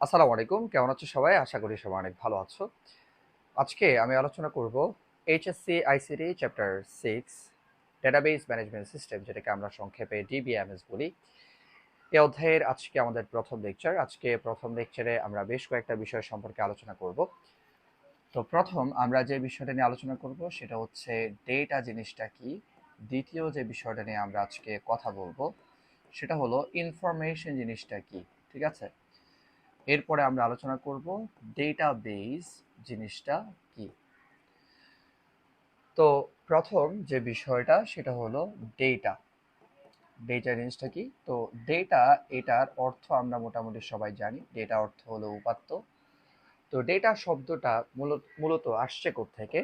আসসালামু আলাইকুম। কেমন আছো সবাই? আশা করি সবাই অনেক ভালো আছো। আজকে আমি আলোচনা করব HSC ICT chapter six database management system যেটাকে আমরা সংক্ষেপে ডিবিএমএস বলি। এই অধ্যায়ের আজকে আমাদের প্রথম লেকচার আজকে প্রথম লেকচারে আমরা বেশ কয়েকটা বিষয় সম্পর্কে আলোচনা করব। তো প্রথম আমরা যে বিষয়টা নিয়ে আলোচনা করব, সেটা হচ্ছে ডেটা জিনিসটা কি? দ্বিতীয় যে বিষয়টা নিয়ে আমরা আজকে কথা বলব, সেটা হলো ইনফরমেশন জিনিসটা কি? ঠিক আছে? এরপরে আমরা আলোচনা করব ডেটাবেস জিনিসটা কি? তো প্রথম যে বিষয়টা সেটা হলো ডেটা ডেটা জিনিসটা কি? তো ডেটা এটার অর্থ আমরা মোটামুটি সবাই জানি। ডেটা অর্থ হলো উপাত্ত। তো ডেটা শব্দটা মূলত মূলত আসছে থেকে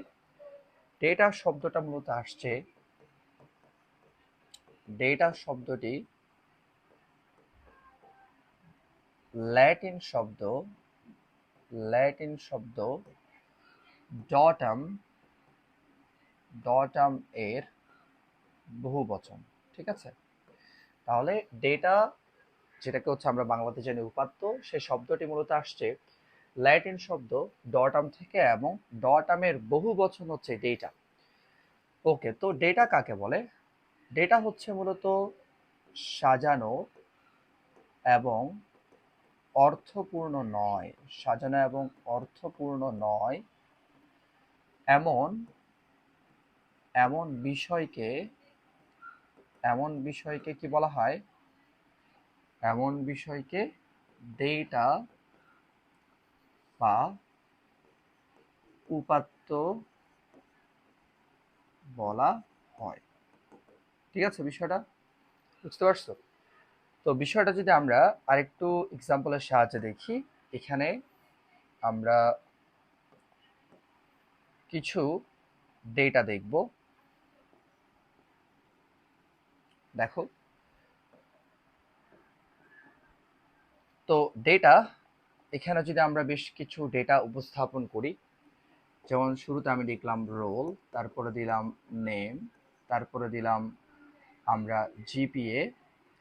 ডেটা শব্দটা মূলত আসছে ডেটা শব্দটি ল্যাটিন শব্দ ল্যাটিন শব্দ, ডটাম ডটাম এর বহু বচন, ঠিক আছে? তাহলে ডেটা, যেটাকে হচ্ছে আমরা বাংলাতে জানি উপাত্ত সেই শব্দটি মূলত আসছে ল্যাটিন শব্দ, ডটাম থেকে এবং ডটামের বহু বচন হচ্ছে ডেটা। ওকে, তো ডেটা কাকে বলে? ডেটা হচ্ছে মূলত সাজানো এবং অর্থপূর্ণ নয়, সাজানো এবং অর্থপূর্ণ নয়, এমন এমন বিষয়কে এমন বিষয়কে কি বলা হয়? এমন বিষয়কে ডেটা বা উপাত্ত বলা হয়। ঠিক আছে বিষয়টা? বুঝতে পারছ? তো বিষয়টা যদি আমরা আরেকটু এক্সাম্পলের সাহায্যে দেখি, এখানে আমরা কিছু ডেটা দেখব। দেখো। তো ডেটা এখানে যদি আমরা বেশ কিছু ডেটা উপস্থাপন করি, যেমন শুরুতে আমি লিখলাম রোল তারপরে দিলাম নেম তারপরে দিলাম আমরা জিপিএ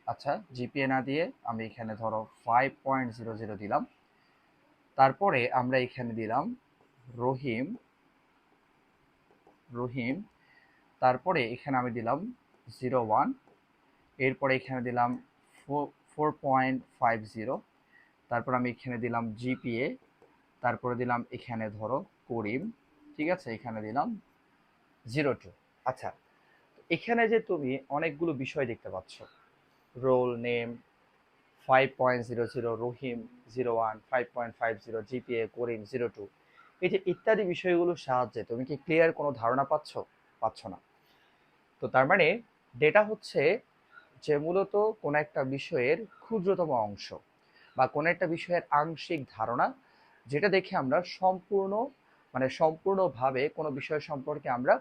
আচ্ছা জিপিএ না দিয়ে আমি এখানে ধরো ফাইভ পয়েন্ট জিরো জিরো দিলাম। তারপরে আমরা এখানে দিলাম রহিম রহিম, তারপরে এখানে আমি দিলাম জিরো ওয়ান এরপরে এখানে দিলাম ফোর পয়েন্ট ফাইভ জিরো তারপর আমি এখানে দিলাম জিপিএ, তারপরে দিলাম এখানে ধরো করিম, ঠিক আছে? এখানে দিলাম জিরো টু আচ্ছা এখানে যে তুমি অনেকগুলো বিষয় দেখতে পাচ্ছ point zero zero Rahim zero one five point five zero GPA Karim zero two এই যে ইত্যাদি বিষয়গুলোর সাহায্যে তুমি কি ক্লিয়ার কোনো ধারণা পাচ্ছ? পাচ্ছ না। তো তার মানে ডেটা হচ্ছে যে মূলত কোনো একটা বিষয়ের ক্ষুদ্রতম অংশ বা কোনো একটা বিষয়ের আংশিক ধারণা যেটা দেখে আমরা সম্পূর্ণ মানে সম্পূর্ণভাবে কোনো বিষয় সম্পর্কে আমরা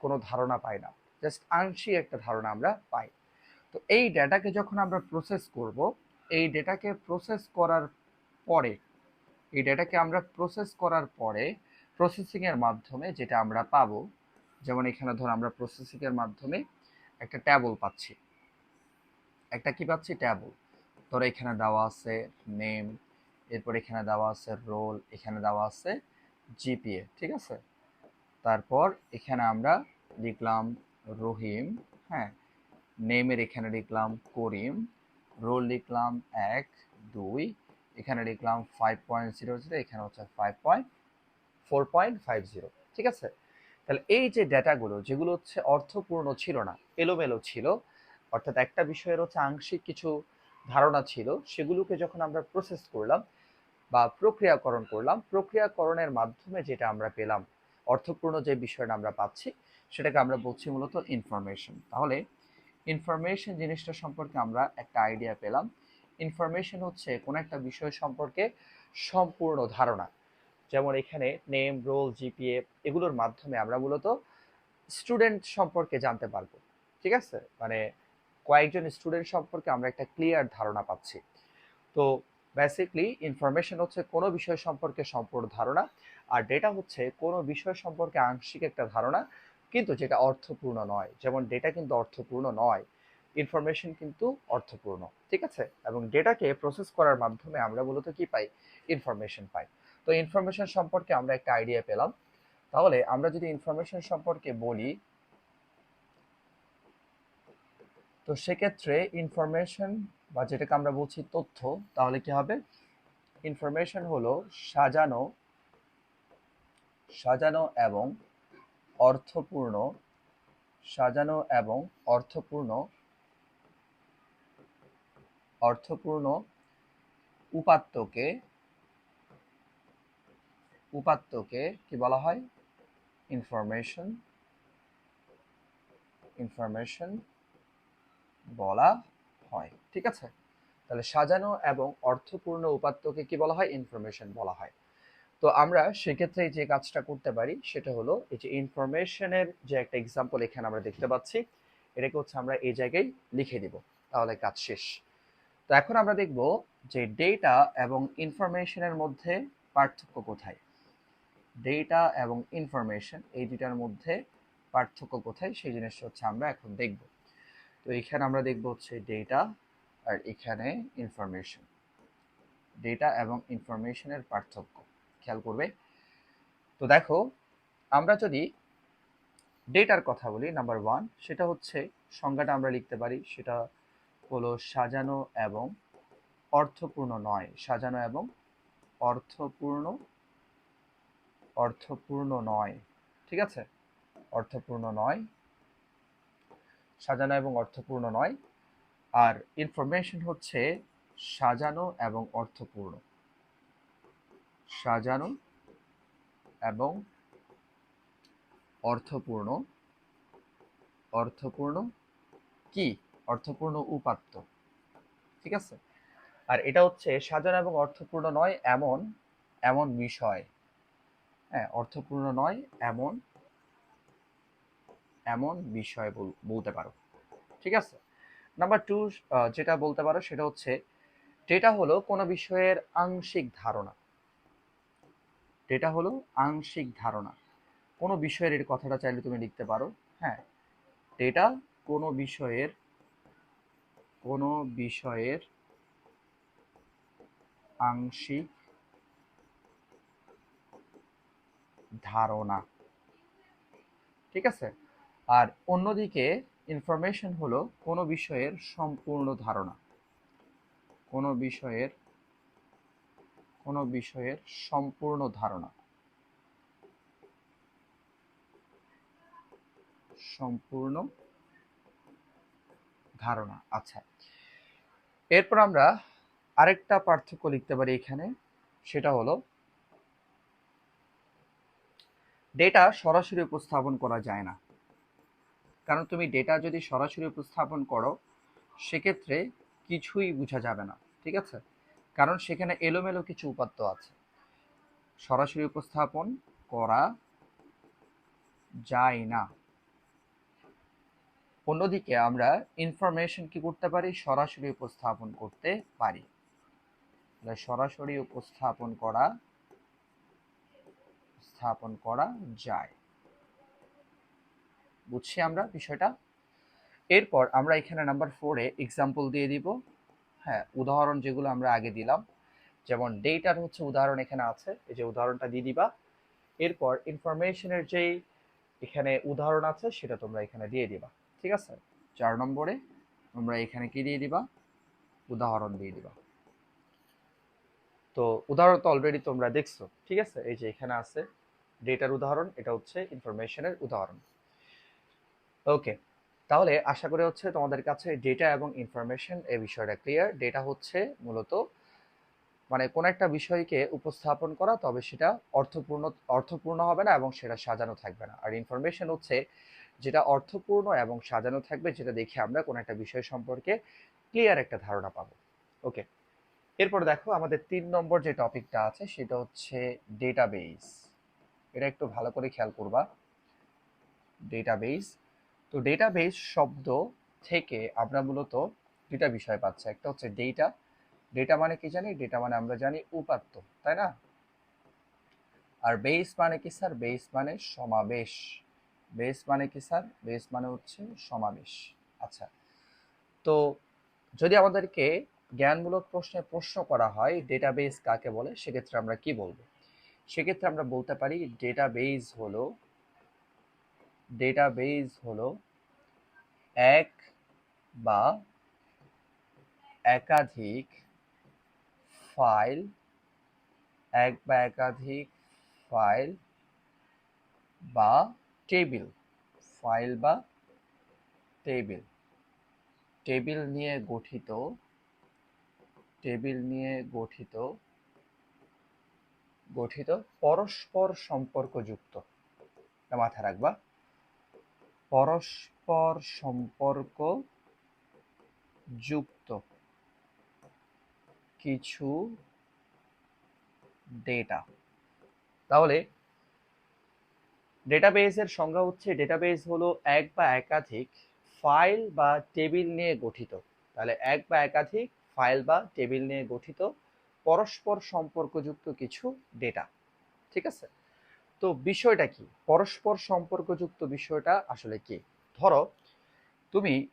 কোনো ধারণা পাই না। জাস্ট আংশিক একটা ধারণা আমরা পাই। তো এই ডেটাকে যখন আমরা প্রসেস করব, এই ডেটাকে প্রসেস করার পরে, এই ডেটাকে আমরা প্রসেস করার পরে প্রসেসিংয়ের মাধ্যমে যেটা আমরা পাবো, যেমন এখানে ধর আমরা প্রসেসিংয়ের মাধ্যমে একটা ট্যাবল পাচ্ছি। একটা কি পাচ্ছি? ট্যাবল ধরো এখানে দেওয়া আছে নেম এরপর এখানে দেওয়া আছে রোল এখানে দেওয়া আছে জিপিএ ঠিক আছে? তারপর এখানে আমরা লিখলাম রহিম হ্যাঁ? নেমের এখানে লিখলাম করিম, রোল লিখলাম এক, দুই, এখানে লিখলাম ফাইভ পয়েন্ট জিরো জিরো এখানে হচ্ছে five point four point five zero ঠিক আছে? তাহলে এই যে ডেটাগুলো যেগুলো হচ্ছে অর্থপূর্ণ ছিল না, এলোমেলো ছিল, অর্থাৎ একটা বিষয়ের হচ্ছে আংশিক কিছু ধারণা ছিল, সেগুলোকে যখন আমরা প্রসেস করলাম বা প্রক্রিয়াকরণ করলাম, প্রক্রিয়াকরণের মাধ্যমে যেটা আমরা পেলাম, অর্থপূর্ণ যে বিষয়টা আমরা পাচ্ছি, সেটাকে আমরা বলছি মূলত ইনফরমেশন তাহলে ইনফরমেশন জিনিসটা সম্পর্কে আমরা একটা আইডিয়া পেলাম। ইনফরমেশন হচ্ছে কোনো একটা বিষয় সম্পর্কে সম্পূর্ণ ধারণা। যেমন এখানে নেম রোল জিপিএ এগুলোর মাধ্যমে আমরা মূলত স্টুডেন্ট সম্পর্কে জানতে পারব। ঠিক আছে? মানে কয়েকজন স্টুডেন্ট সম্পর্কে আমরা একটা ক্লিয়ার ধারণা পাচ্ছি। তো বেসিকলি ইনফরমেশন হচ্ছে কোনো বিষয় সম্পর্কে সম্পূর্ণ ধারণা, আর ডেটা হচ্ছে কোনো বিষয় সম্পর্কে আংশিক একটা ধারণা কিন্তু যেটা অর্থপূর্ণ নয়, যেমন ডেটা কিন্তু অর্থপূর্ণ নয় ইনফরমেশন কিন্তু অর্থপূর্ণ, ঠিক আছে? এবং ডেটাকে প্রসেস করার মাধ্যমে আমরা মূলত কি পাই? ইনফরমেশন পাই। তো ইনফরমেশন সম্পর্কে আমরা একটা আইডিয়া পেলাম। তাহলে আমরা যদি ইনফরমেশন সম্পর্কে বলি, তো সেক্ষেত্রে ইনফরমেশন বা যেটাকে আমরা বলছি তথ্য, তাহলে কি হবে? ইনফরমেশন হলো সাজানো সাজানো এবং অর্থপূর্ণ, সাজানো এবং অর্থপূর্ণ অর্থপূর্ণ উপাত্তকে উপাত্তকে কি বলা হয়? ইনফরমেশন ইনফরমেশন বলা হয়। ঠিক আছে? তাহলে সাজানো এবং অর্থপূর্ণ উপাত্তকে কি বলা হয়? ইনফরমেশন বলা হয়। তো আমরা সেক্ষেত্রে যে কাজটা করতে পারি সেটা হলো এই যে ইনফরমেশনের যে একটা এক্সাম্পল এখানে আমরা দেখতে পাচ্ছি, এটাকে হচ্ছে আমরা এই জায়গায় লিখে দিব। তাহলে কাজ শেষ। তো এখন আমরা দেখব যে ডেটা এবং ইনফরমেশনের মধ্যে পার্থক্য কোথায়। ডেটা এবং ইনফরমেশন এই দুটার মধ্যে পার্থক্য কোথায় সেই জিনিসটা হচ্ছে আমরা এখন দেখব। তো এখানে আমরা দেখব হচ্ছে ডেটা আর এখানে ইনফরমেশন ডেটা এবং ইনফরমেশনের পার্থক্য। খেয়াল করবে। তো দেখো, আমরা যদি ডেটার কথা বলি নাম্বার ওয়ান সেটা হচ্ছে সংজ্ঞাটা আমরা লিখতে পারি, সেটা হলো সাজানো এবং অর্থপূর্ণ নয়। সাজানো এবং অর্থপূর্ণ অর্থপূর্ণ নয়, ঠিক আছে? অর্থপূর্ণ নয়, সাজানো এবং অর্থপূর্ণ নয়। আর ইনফরমেশন হচ্ছে সাজানো এবং অর্থপূর্ণ। সাজানো এবং অর্থপূর্ণ। অর্থপূর্ণ কি? অর্থপূর্ণ উপাত্ত। ঠিক আছে? আর এটা হচ্ছে সাজানো এবং অর্থপূর্ণ নয়, এমন এমন বিষয়। হ্যাঁ অর্থপূর্ণ নয়, এমন এমন বিষয় বলতে পারো। ঠিক আছে? নাম্বার টু যেটা বলতে পারো সেটা হচ্ছে ডেটা হলো কোনো বিষয়ের আংশিক ধারণা। ডেটা হলো আংশিক ধারণা। কোনো বিষয়ের এর কথাটা চাইলে তুমি লিখতে পারো। হ্যাঁ ডেটা কোনো বিষয়ের কোনো বিষয়ের আংশিক ধারণা। ঠিক আছে? আর অন্যদিকে ইনফরমেশন হলো কোনো বিষয়ের সম্পূর্ণ ধারণা। কোনো বিষয়ের কোনো বিষয়ের সম্পূর্ণ ধারণা। সম্পূর্ণ ধারণা আচ্ছা। এরপর আমরা আরেকটা পার্থক্য লিখতে পারি এখানে, সেটা হলো ডেটা সরাসরি উপস্থাপন করা যায় না। কারণ তুমি ডেটা যদি সরাসরি উপস্থাপন করো, সেক্ষেত্রে কিছুই বোঝা যাবে না, ঠিক আছে? কারণ সেখানে এলোমেলো কিছু উপাত্ত আছে। সরাসরি উপস্থাপন করা যায় না। অন্যদিকে আমরা ইনফরমেশন কি করতে পারি? সরাসরি উপস্থাপন করতে পারি। সরাসরি উপস্থাপন করা স্থাপন করা যায়। বুঝছি আমরা বিষয়টা? এরপর আমরা এখানে নাম্বার ফোরে এক্সাম্পল দিয়ে দিব। হ্যাঁ উদাহরণ যেগুলো আমরা আগে দিলাম, যেমন ডেটার হচ্ছে উদাহরণ এখানে আছে, এই যে উদাহরণটা দিয়ে দিবা। এরপর ইনফরমেশনের যেই এখানে উদাহরণ আছে, সেটা তোমরা এখানে দিয়ে দিবা, ঠিক আছে? চার নম্বরে তোমরা এখানে কি দিয়ে দিবা? উদাহরণ দিয়ে দিবা। তো উদাহরণ তো অলরেডি তোমরা দেখছ, ঠিক আছে? এই যে এখানে আছে ডেটার উদাহরণ, এটা হচ্ছে ইনফরমেশনের উদাহরণ। ওকে তাহলে আশা করি হচ্ছে তোমাদের কাছে ডেটা এবং ইনফরমেশন এই বিষয়টা ক্লিয়ার ডেটা হচ্ছে মূলত মানে কোন একটা বিষয়কে উপস্থাপন করা, তবে সেটা অর্থপূর্ণ অর্থপূর্ণ হবে না এবং সেটা সাজানো থাকবে না। আর ইনফরমেশন হচ্ছে যেটা অর্থপূর্ণ এবং সাজানো থাকবে, যেটা দেখে আমরা কোনো একটা বিষয় সম্পর্কে ক্লিয়ার একটা ধারণা পাবো। ওকে এরপর দেখো আমাদের তিন নম্বর যে টপিকটা আছে, সেটা হচ্ছে ডেটাবেস এটা একটু ভালো করে খেয়াল করবা। ডেটাবেস তো ডেটাবেস শব্দ থেকে আমরা মূলত দুটা বিষয় পাচ্ছি। একটা হচ্ছে ডেটা ডেটা মানে কি জানি? ডেটা মানে আমরা জানি উপাত্ত, তাই না? আর বেস মানে কি স্যার বেস মানে সমাবেশ। বেস মানে কি স্যার বেস মানে হচ্ছে সমাবেশ। আচ্ছা তো যদি আমাদেরকে জ্ঞানমূলক প্রশ্নে প্রশ্ন করা হয় ডেটাবেস কাকে বলে? সেক্ষেত্রে আমরা কি বলব? সেক্ষেত্রে আমরা বলতে পারি ডেটাবেস হলো ডেটাবেস হলো এক বা একাধিক ফাইল এক বা একাধিক ফাইল বা টেবিল ফাইল বা টেবিল টেবিল নিয়ে গঠিত টেবিল নিয়ে গঠিত গঠিত পরস্পর সম্পর্কযুক্ত। মাথায় রাখবা। পরস্পর সম্পর্ক যুক্ত। কিছু ডেটা তাহলে ডেটাবেসের সংজ্ঞা হচ্ছে ডেটাবেস হলো এক বা একাধিক ফাইল বা টেবিল নিয়ে গঠিত। তাহলে এক বা একাধিক ফাইল বা টেবিল নিয়ে গঠিত, পরস্পর সম্পর্কযুক্ত কিছু ডেটা ঠিক আছে? তো বিষয়টা কি? পরস্পর সম্পর্কযুক্ত বিষয়টা আসলে কি? ধরো, তুমি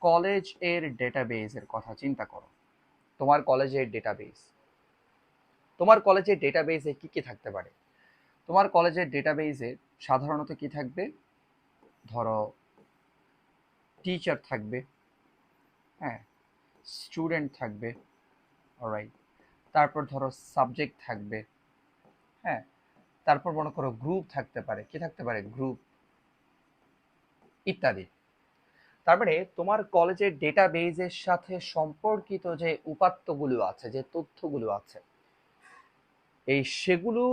কলেজের ডেটাবেসের কথা চিন্তা করো। তোমার কলেজের ডেটাবেস তোমার কলেজের ডেটাবেসে কি কি থাকতে পারে? তোমার কলেজের ডেটাবেজে সাধারণত কি থাকবে? ধরো টিচার থাকবে। হ্যাঁ স্টুডেন্ট থাকবে। অলরাইট তারপর ধরো সাবজেক্ট থাকবে। হ্যাঁ তারপর মনে করো গ্রুপ থাকতে পারে। কি থাকতে পারে? গ্রুপ ইত্যাদি। তার মানে তোমার কলেজের ডেটাবেজের সাথে সম্পর্কিত যে উপাত্তগুলো আছে, যে তথ্যগুলো আছে, এই সেগুলো,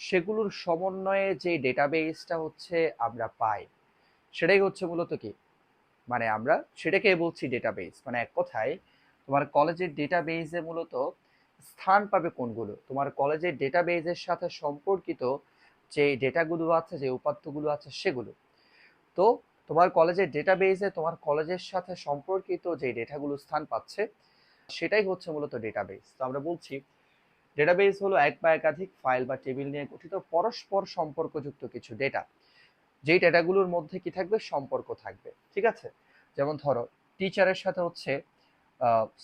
সেগুলোর সমন্বয়ে যে ডেটাবেসটা হচ্ছে আমরা পাই, সেটাই হচ্ছে মূলত কি? মানে আমরা সেটাকে বলছি ডেটাবেস মানে এক কথায় তোমার কলেজের ডেটাবেসে মূলত স্থান পাবে কোনগুলো? তোমার কলেজের ডেটাবেসের সাথে সম্পর্কিত যে ডেটাগুলো আছে যে উপাত্তগুলো আছে, সেগুলো। তো তোমার কলেজের ডেটাবেসে তোমার কলেজের সাথে সম্পর্কিত যে ডেটাগুলো স্থান পাচ্ছে, সেটাই হচ্ছে মূলত ডেটাবেস তো আমরা বলছি ডেটাবেস হলো এক বা একাধিক ফাইল বা টেবিল নিয়ে গঠিত পরস্পর সম্পর্কযুক্ত কিছু ডেটা যেই ডেটাগুলোর মধ্যে কি থাকবে? সম্পর্ক থাকবে। ঠিক আছে? যেমন ধরো টিচারের সাথে হচ্ছে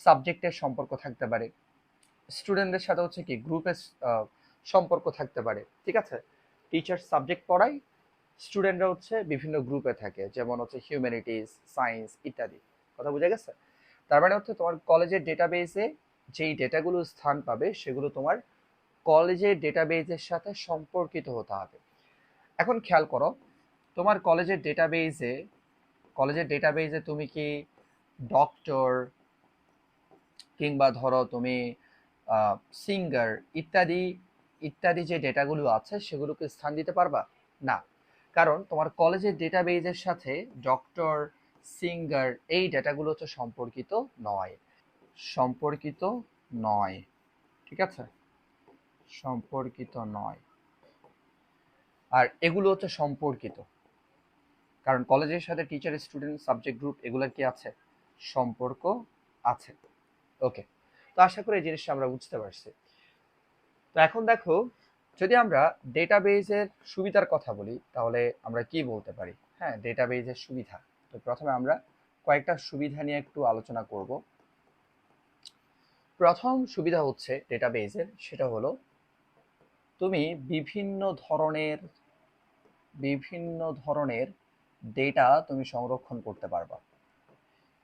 সাবজেক্টের সম্পর্ক থাকতে পারে। স্টুডেন্টদের সাথে হচ্ছে কি গ্রুপের সম্পর্ক থাকতে পারে, ঠিক আছে? টিচার সাবজেক্ট পড়ায় স্টুডেন্টরা হচ্ছে বিভিন্ন গ্রুপে থাকে, যেমন হচ্ছে হিউম্যানিটিস সায়েন্স ইত্যাদি, কথা বোঝা গেছে? তার মানে হচ্ছে তোমার কলেজের ডেটাবেসে যেই ডেটাগুলো স্থান পাবে, সেগুলো তোমার কলেজের ডেটাবেসের সাথে সম্পর্কিত হতে হবে। এখন খেয়াল করো, তোমার কলেজের ডেটাবেসে কলেজের ডেটাবেসে তুমি কি ডক্টর কিংবা ধরো তুমি সিঙ্গার ইত্যাদি ইত্যাদি যে ডেটাগুলো আছে সেগুলোকে স্থান দিতে পারবা? না। কারণ তোমার কলেজের ডেটাবেসের সাথে ডক্টর সিঙ্গার এই ডেটাগুলো হচ্ছে সম্পর্কিত নয়। সম্পর্কিত নয়। ঠিক আছে? সম্পর্কিত নয়। আর এগুলো হচ্ছে সম্পর্কিত। কারণ কলেজের সাথে টিচার স্টুডেন্ট সাবজেক্ট গ্রুপ এগুলোর কি আছে? সম্পর্ক আছে। ওকে তো আশা করি এই জিনিসটা আমরা বুঝতে পারছি। তো এখন দেখো, যদি আমরা ডেটাবেজের সুবিধার কথা বলি, তাহলে আমরা কি বলতে পারি? হ্যাঁ ডেটাবেজের সুবিধা। তো প্রথমে আমরা কয়েকটা সুবিধা নিয়ে একটু আলোচনা করব। প্রথম সুবিধা হচ্ছে ডেটাবেজের সেটা হলো তুমি বিভিন্ন ধরনের বিভিন্ন ধরনের ডেটা তুমি সংরক্ষণ করতে পারবা।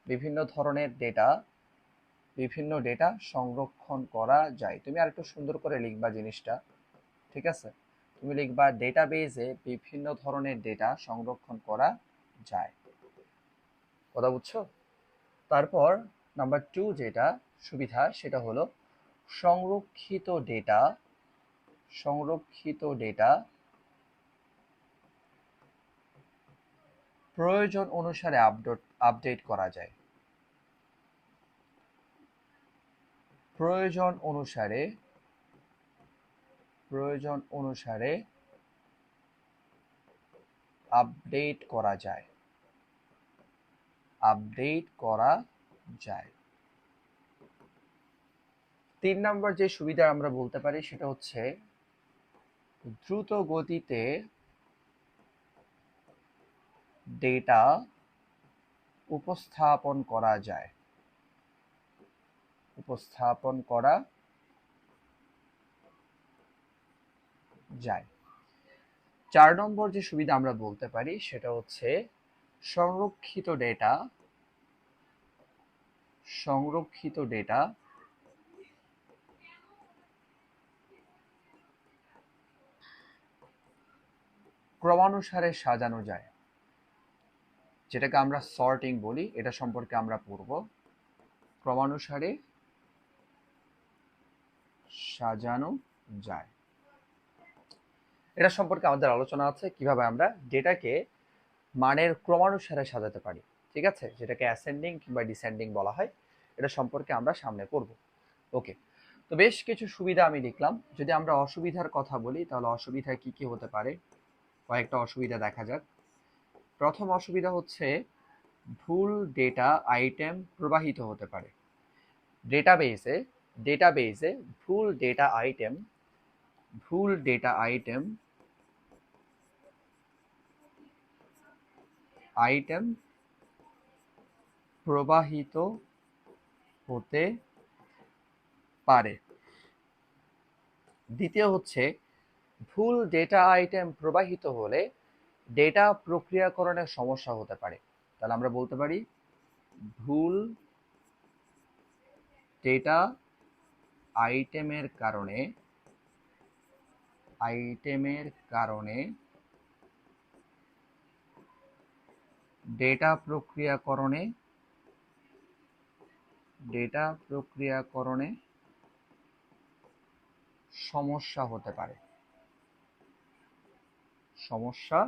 বিভিন্ন ধরনের ডেটা বিভিন্ন ডেটা সংরক্ষণ করা যায়। তুমি আরেকটু সুন্দর করে লিখবা জিনিসটা, ঠিক আছে? তুমি লিখবা ডেটাবেজে বিভিন্ন ধরনের ডেটা সংরক্ষণ করা যায়। কথা বুঝছ? তারপর নাম্বার টু যেটা সুবিধা, সেটা হলো সংরক্ষিত ডেটা সংরক্ষিত ডেটা প্রয়োজন অনুসারে আপডেট আপডেট করা যায়। প্রয়োজন অনুসারে প্রয়োজন অনুসারে আপডেট করা যায়। আপডেট করা যায়। তিন নম্বর যে সুবিধা আমরা বলতে পারি সেটা হচ্ছে দ্রুত গতিতে ডেটা উপস্থাপন করা যায়। উপস্থাপন করা যায়। চার নম্বর যে সুবিধা আমরা বলতে পারি, সেটা হচ্ছে সংরক্ষিত ডেটা সংরক্ষিত ডেটা ক্রমানুসারে সাজানো যায়। যেটাকে আমরা সর্টিং বলি, এটা সম্পর্কে আমরা পড়ব। ক্রমানুসারে সাজানো যায়। এটা সম্পর্কে আমাদের আলোচনা আছে, কীভাবে আমরা ডেটাকে মানের ক্রমানুসারে সাজাতে পারি, ঠিক আছে? যেটাকে অ্যাসেন্ডিং কিংবা ডিসেন্ডিং বলা হয়, এটা সম্পর্কে আমরা সামনে পড়ব। ওকে, তো বেশ কিছু সুবিধা আমি লিখলাম যদি আমরা অসুবিধার কথা বলি, তাহলে অসুবিধা কি কি হতে পারে? কয়েকটা অসুবিধা দেখা যাক। প্রথম অসুবিধা হচ্ছে, ভুল ডেটা আইটেম প্রবাহিত হতে পারে। ডেটাবেসে ডেটাবেসে ভুল ডেটা আইটেম ভুল ডেটা আইটেম আইটেম প্রবাহিত হতে পারে। দ্বিতীয় হচ্ছে, ভুল ডেটা আইটেম প্রবাহিত হলে ডেটা প্রক্রিয়াকরণের সমস্যা হতে পারে। তাহলে আমরা বলতে পারি, ভুল ডেটা আইটেমের কারণে আইটেমের কারণে ডেটা প্রক্রিয়াকরণে ডেটা প্রক্রিয়াকরণে সমস্যা হতে পারে। সমস্যা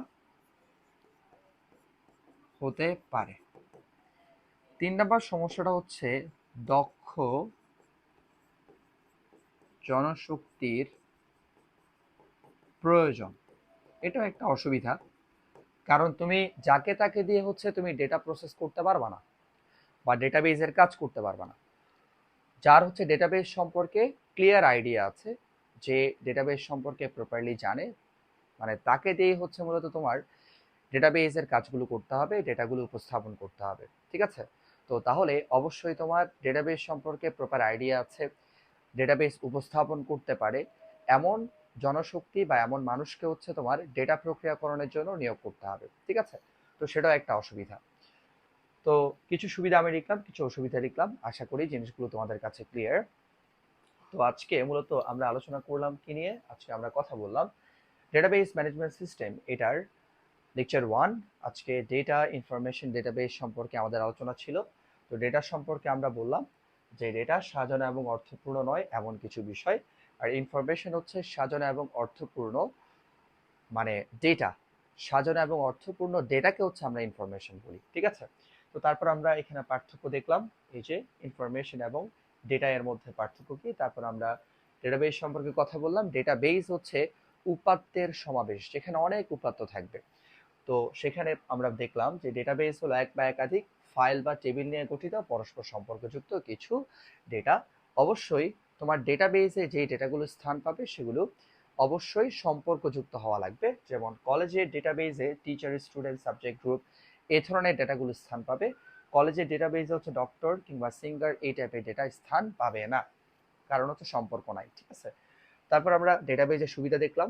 হতে পারে। তিন নম্বর সমস্যাটা হচ্ছে দক্ষ জনশক্তির প্রয়োজন। এটা একটা অসুবিধা। কারণ তুমি যাকে তাকে দিয়ে হচ্ছে তুমি ডেটা প্রসেস করতে পারবা না বা ডেটাবেজের কাজ করতে পারবা না। যার হচ্ছে ডেটাবেস সম্পর্কে ক্লিয়ার আইডিয়া আছে যে ডেটাবেস সম্পর্কে প্রপারলি জানে মানে তাকে দিয়ে হচ্ছে মূলত তোমার ডেটাবেসের কাজগুলো করতে হবে ডেটাগুলো উপস্থাপন করতে হবে। ঠিক আছে? তো তাহলে অবশ্যই তোমার ডেটাবেস সম্পর্কে প্রপার আইডিয়া আছে। ডেটাবেস উপস্থাপন করতে পারে, এমন জনশক্তি বা এমন মানুষকে হচ্ছে তোমার ডেটা প্রক্রিয়াকরণের জন্য নিয়োগ করতে হবে, ঠিক আছে? তো সেটাও একটা অসুবিধা। তো কিছু সুবিধা আমি লিখলাম, কিছু অসুবিধা লিখলাম, আশা করি জিনিসগুলো তোমাদের কাছে ক্লিয়ার তো আজকে মূলত আমরা আলোচনা করলাম কি নিয়ে? আজকে আমরা কথা বললাম ডেটাবেস ম্যানেজমেন্ট সিস্টেম এটার লেকচার ওয়ান আজকে ডেটা ইনফরমেশন ডেটাবেস সম্পর্কে আমাদের আলোচনা ছিল। তো ডেটা সম্পর্কে আমরা বললাম যে ডেটা সাজানো এবং অর্থপূর্ণ নয়, এমন কিছু বিষয়। আর ইনফরমেশন হচ্ছে সাজানো এবং অর্থপূর্ণ মানে ডেটা সাজানো এবং অর্থপূর্ণ ডেটাকে হচ্ছে আমরা ইনফরমেশন বলি, ঠিক আছে? তো তারপর আমরা এখানে পার্থক্য দেখলাম, এই যে ইনফরমেশন এবং ডেটা এর মধ্যে পার্থক্য কি? তারপর আমরা ডেটাবেস সম্পর্কে কথা বললাম। ডেটাবেস হচ্ছে উপাত্তের সমাবেশ, যেখানে অনেক উপাত্ত থাকবে। তো সেখানে আমরা দেখলাম যে ডেটাবেস হলো এক বা একাধিক ফাইল বা টেবিল নিয়ে গঠিত, পরস্পর সম্পর্কযুক্ত কিছু ডেটা অবশ্যই তোমার ডেটাবেসে যে ডেটাগুলো স্থান পাবে সেগুলো অবশ্যই সম্পর্কযুক্ত হওয়া লাগবে। যেমন কলেজের ডেটাবেসে টিচার স্টুডেন্ট সাবজেক্ট গ্রুপ এ ধরনের ডেটাগুলো স্থান পাবে। কলেজের ডেটাবেসে হচ্ছে ডক্টর কিংবা সিঙ্গার এই টাইপের ডেটা স্থান পাবে না। কারণ হচ্ছে সম্পর্ক নাই, ঠিক আছে? তারপর আমরা ডেটাবেজের সুবিধা দেখলাম।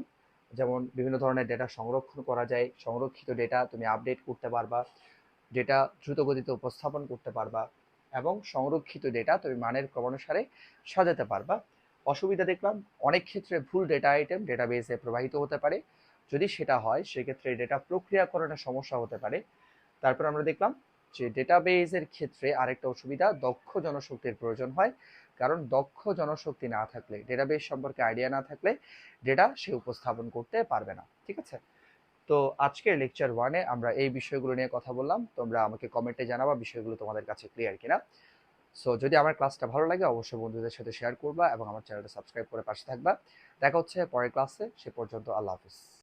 যেমন বিভিন্ন ধরনের ডেটা সংরক্ষণ করা যায়। সংরক্ষিত ডেটা তুমি আপডেট করতে পারবা। ডেটা দ্রুতগতিতে উপস্থাপন করতে পারবা এবং সংরক্ষিত ডেটা তুমি মানের ক্রমানুসারে সাজাতে পারবা। অসুবিধা দেখলাম, অনেক ক্ষেত্রে ভুল ডেটা আইটেম ডেটাবেসে প্রবাহিত হতে পারে। যদি সেটা হয়, সেক্ষেত্রে ডেটা প্রক্রিয়াকরণের সমস্যা হতে পারে। তারপর আমরা দেখলাম যে ডেটাবেসের ক্ষেত্রে আরেকটা অসুবিধা, দক্ষ জনশক্তির প্রয়োজন হয়। কারণ দক্ষ জনশক্তি না থাকলে ডেটাবেস সম্পর্কে আইডিয়া না থাকলে ডেটা সে উপস্থাপন করতে পারবে না, ঠিক আছে? তো আজকের লেকচার ওয়ানে আমরা এই বিষয়গুলো নিয়ে কথা বললাম। তোমরা আমাকে কমেন্টে জানাবা বিষয়গুলো তোমাদের কাছে ক্লিয়ার কিনা। সো যদি আমার ক্লাসটা ভালো লাগে, অবশ্যই বন্ধুদের সাথে শেয়ার করবা এবং আমার চ্যানেলটা সাবস্ক্রাইব করে পাশে থাকবা। দেখা হচ্ছে পরের ক্লাসে সে পর্যন্ত আল্লাহ হাফিজ।